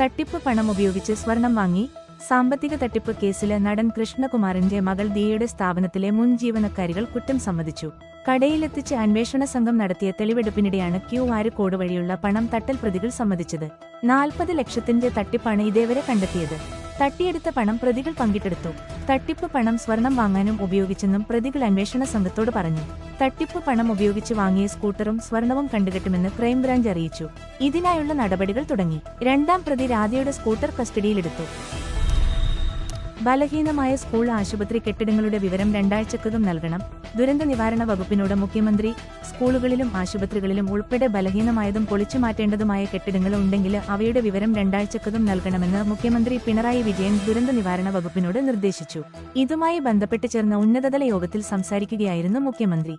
തട്ടിപ്പ് പണം ഉപയോഗിച്ച് സ്വർണം വാങ്ങി സാമ്പത്തിക തട്ടിപ്പ് കേസിലെ നടൻ കൃഷ്ണകുമാറിന്റെ മകൾ ദിയയുടെ സ്ഥാപനത്തിലെ മുൻ ജീവനക്കാരികൾ കുറ്റം സമ്മതിച്ചു. കടയിലെത്തിച്ച് അന്വേഷണ സംഘം നടത്തിയ തെളിവെടുപ്പിനിടെയാണ് ക്യൂ ആര് കോഡ് വഴിയുള്ള പണം തട്ടൽ പ്രതികൾ സമ്മതിച്ചത്. നാൽപ്പത് ലക്ഷത്തിന്റെ തട്ടിപ്പാണ് ഇതേവരെ കണ്ടെത്തിയത്. തട്ടിയെടുത്ത പണം പ്രതികൾ പങ്കിട്ടെടുത്തു. തട്ടിപ്പ് പണം സ്വർണം വാങ്ങാനും ഉപയോഗിച്ചെന്നും പ്രതികൾ അന്വേഷണ സംഘത്തോട് പറഞ്ഞു. തട്ടിപ്പ് പണം ഉപയോഗിച്ച് വാങ്ങിയ സ്കൂട്ടറും സ്വർണവും കണ്ടുകെട്ടുമെന്ന് ക്രൈംബ്രാഞ്ച് അറിയിച്ചു. ഇതിനായുള്ള നടപടികൾ തുടങ്ങി. രണ്ടാം പ്രതി രാധയുടെ സ്കൂട്ടർ കസ്റ്റഡിയിലെടുത്തു. ബലഹീനമായ സ്കൂൾ ആശുപത്രി കെട്ടിടങ്ങളുടെ വിവരം രണ്ടാഴ്ചക്കകം നൽകണം. ദുരന്ത നിവാരണ വകുപ്പിനോട് മുഖ്യമന്ത്രി സ്കൂളുകളിലും ആശുപത്രികളിലും ഉൾപ്പെടെ ബലഹീനമായതും പൊളിച്ചുമാറ്റേണ്ടതുമായ കെട്ടിടങ്ങൾ ഉണ്ടെങ്കിൽ അവയുടെ വിവരം രണ്ടാഴ്ചക്കകം നൽകണമെന്ന് മുഖ്യമന്ത്രി പിണറായി വിജയൻ ദുരന്ത നിവാരണ വകുപ്പിനോട് നിർദ്ദേശിച്ചു. ഇതുമായി ബന്ധപ്പെട്ട് ചേർന്ന ഉന്നതതല യോഗത്തിൽ സംസാരിക്കുകയായിരുന്നു മുഖ്യമന്ത്രി.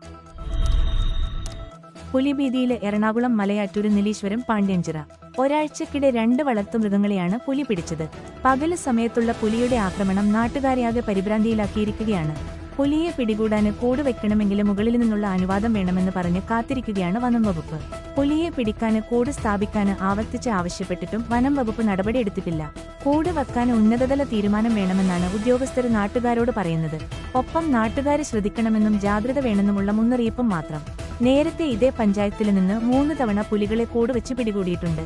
പുലിബീതിയിലെ എറണാകുളം മലയാറ്റൂര് നിലീശ്വരം പാണ്ഡ്യഞ്ചിറ. ഒരാഴ്ചക്കിടെ രണ്ട് വളർത്തുമൃഗങ്ങളെയാണ് പുലി പിടിച്ചത്. പകൽ സമയത്തുള്ള പുലിയുടെ ആക്രമണം നാട്ടുകാരെയാകെ പരിഭ്രാന്തിയിലാക്കിയിരിക്കുകയാണ്. പുലിയെ പിടികൂടാന് കൂട് വെക്കണമെങ്കിലും മുകളിൽ നിന്നുള്ള അനുവാദം വേണമെന്ന് പറഞ്ഞ് കാത്തിരിക്കുകയാണ് വനം വകുപ്പ്. പുലിയെ പിടിക്കാൻ കൂട് സ്ഥാപിക്കാന് ആവർത്തിച്ച് ആവശ്യപ്പെട്ടിട്ടും വനം വകുപ്പ് നടപടിയെടുത്തിട്ടില്ല കൂട് വെക്കാൻ ഉന്നതതല തീരുമാനം വേണമെന്നാണ് ഉദ്യോഗസ്ഥർ നാട്ടുകാരോട് പറയുന്നത്. ഒപ്പം നാട്ടുകാരെ ശ്രദ്ധിക്കണമെന്നും ജാഗ്രത വേണമെന്നുമുള്ള മുന്നറിയിപ്പും മാത്രം. നേരത്തെ ഇതേ പഞ്ചായത്തിൽ നിന്ന് മൂന്ന് തവണ പുലികളെ കൂടുവെച്ച് പിടികൂടിയിട്ടുണ്ട്.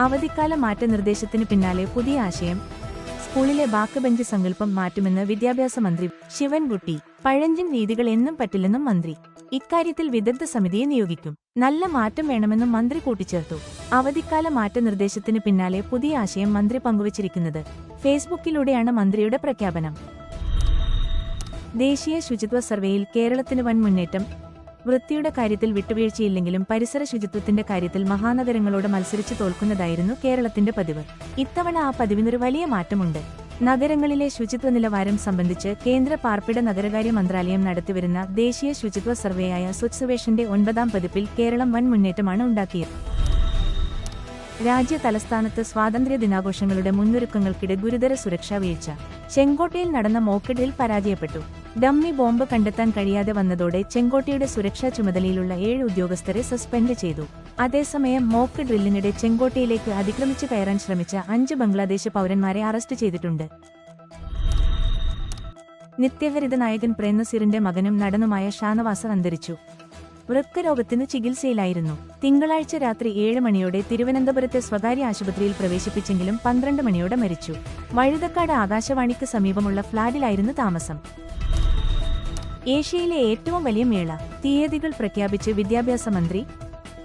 അവധിക്കാല മാറ്റ നിർദ്ദേശത്തിന് പിന്നാലെ പുതിയ ആശയം. സ്കൂളിലെ ബാക്ക് ബെഞ്ച് സങ്കല്പം മാറ്റുമെന്ന് വിദ്യാഭ്യാസ മന്ത്രി ശിവൻകുട്ടി. പഴഞ്ചൻ രീതികൾ എന്നും പറ്റില്ലെന്നും മന്ത്രി. ഇക്കാര്യത്തിൽ വിദഗ്ധ സമിതിയെ നിയോഗിക്കും. നല്ല മാറ്റം വേണമെന്നും മന്ത്രി കൂട്ടിച്ചേർത്തു. അവധിക്കാല മാറ്റ നിർദ്ദേശത്തിന് പിന്നാലെ പുതിയ ആശയം മന്ത്രി പങ്കുവച്ചിരിക്കുന്നത് ഫേസ്ബുക്കിലൂടെയാണ് മന്ത്രിയുടെ പ്രഖ്യാപനം. ദേശീയ ശുചിത്വ സർവേയിൽ കേരളത്തിന് വൻ മുന്നേറ്റം വൃത്തിയുടെ കാര്യത്തിൽ വിട്ടുവീഴ്ചയില്ലെങ്കിലും പരിസര ശുചിത്വത്തിന്റെ കാര്യത്തിൽ മഹാനഗരങ്ങളോട് മത്സരിച്ച് തോൽക്കുന്നതായിരുന്നു കേരളത്തിന്റെ പതിവ്. ഇത്തവണ ആ പതിവിനൊരു വലിയ മാറ്റമുണ്ട്. നഗരങ്ങളിലെ ശുചിത്വ നിലവാരം സംബന്ധിച്ച് കേന്ദ്ര പാർപ്പിട നഗരകാര്യ മന്ത്രാലയം നടത്തിവരുന്ന ദേശീയ ശുചിത്വ സർവേയായ സ്വച്ഛവേഷന്റെ ഒൻപതാം പതിപ്പിൽ കേരളം വൻ മുന്നേറ്റമാണ് ഉണ്ടാക്കിയത്. രാജ്യ തലസ്ഥാനത്ത് സ്വാതന്ത്ര്യ ദിനാഘോഷങ്ങളുടെ മുന്നൊരുക്കങ്ങൾക്കിടെ ഗുരുതര സുരക്ഷാ വീഴ്ച. ചെങ്കോട്ടയിൽ നടന്ന മോക്കഡിൽ പരാജയപ്പെട്ടു. ഡമ്മി ബോംബ് കണ്ടെത്താൻ കഴിയാതെ വന്നതോടെ ചെങ്കോട്ടയുടെ സുരക്ഷാ ചുമതലയിലുള്ള ഏഴ് ഉദ്യോഗസ്ഥരെ സസ്പെൻഡ് ചെയ്തു. അതേസമയം മോക്ക് ഡ്രില്ലിനിടെ ചെങ്കോട്ടയിലേക്ക് അതിക്രമിച്ചു കയറാൻ ശ്രമിച്ച അഞ്ച് ബംഗ്ലാദേശ് പൗരന്മാരെ അറസ്റ്റ് ചെയ്തിട്ടുണ്ട്. നിത്യഹരിത നായകൻ പ്രേംനസീറിന്റെ മകനും നടനുമായ ഷാനവാസ് അന്തരിച്ചു. വൃക്കരോഗത്തിന് ചികിത്സയിലായിരുന്നു. തിങ്കളാഴ്ച രാത്രി ഏഴ് മണിയോടെ തിരുവനന്തപുരത്തെ സ്വകാര്യ ആശുപത്രിയിൽ പ്രവേശിപ്പിച്ചെങ്കിലും പന്ത്രണ്ട് മണിയോടെ മരിച്ചു. വഴുതക്കാട് ആകാശവാണിക്ക് സമീപമുള്ള ഫ്ളാറ്റിലായിരുന്നു താമസം. ഏഷ്യയിലെ ഏറ്റവും വലിയ മേള. തീയതികൾ പ്രഖ്യാപിച്ച് വിദ്യാഭ്യാസ മന്ത്രി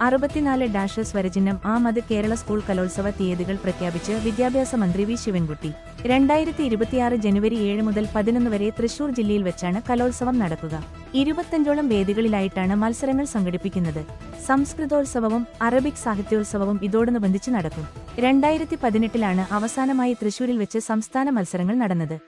അറുപത്തിനാല് ഡാഷ് സ്വരചിഹ്നം ആ മത് കേരള സ്കൂൾ കലോത്സവ തീയതികൾ പ്രഖ്യാപിച്ച് വിദ്യാഭ്യാസ മന്ത്രി വി. ശിവൻകുട്ടി. രണ്ടായിരത്തി ഇരുപത്തിയാറ് ജനുവരി ഏഴ് മുതൽ പതിനൊന്ന് വരെ തൃശൂർ ജില്ലയിൽ വെച്ചാണ് കലോത്സവം നടക്കുക. ഇരുപത്തഞ്ചോളം വേദികളിലായിട്ടാണ് മത്സരങ്ങൾ സംഘടിപ്പിക്കുന്നത്. സംസ്കൃതോത്സവവും അറബിക് സാഹിത്യോത്സവവും ഇതോടനുബന്ധിച്ച് നടക്കും. രണ്ടായിരത്തി പതിനെട്ടിലാണ് അവസാനമായി തൃശൂരിൽ വെച്ച് സംസ്ഥാന മത്സരങ്ങൾ നടന്നത്.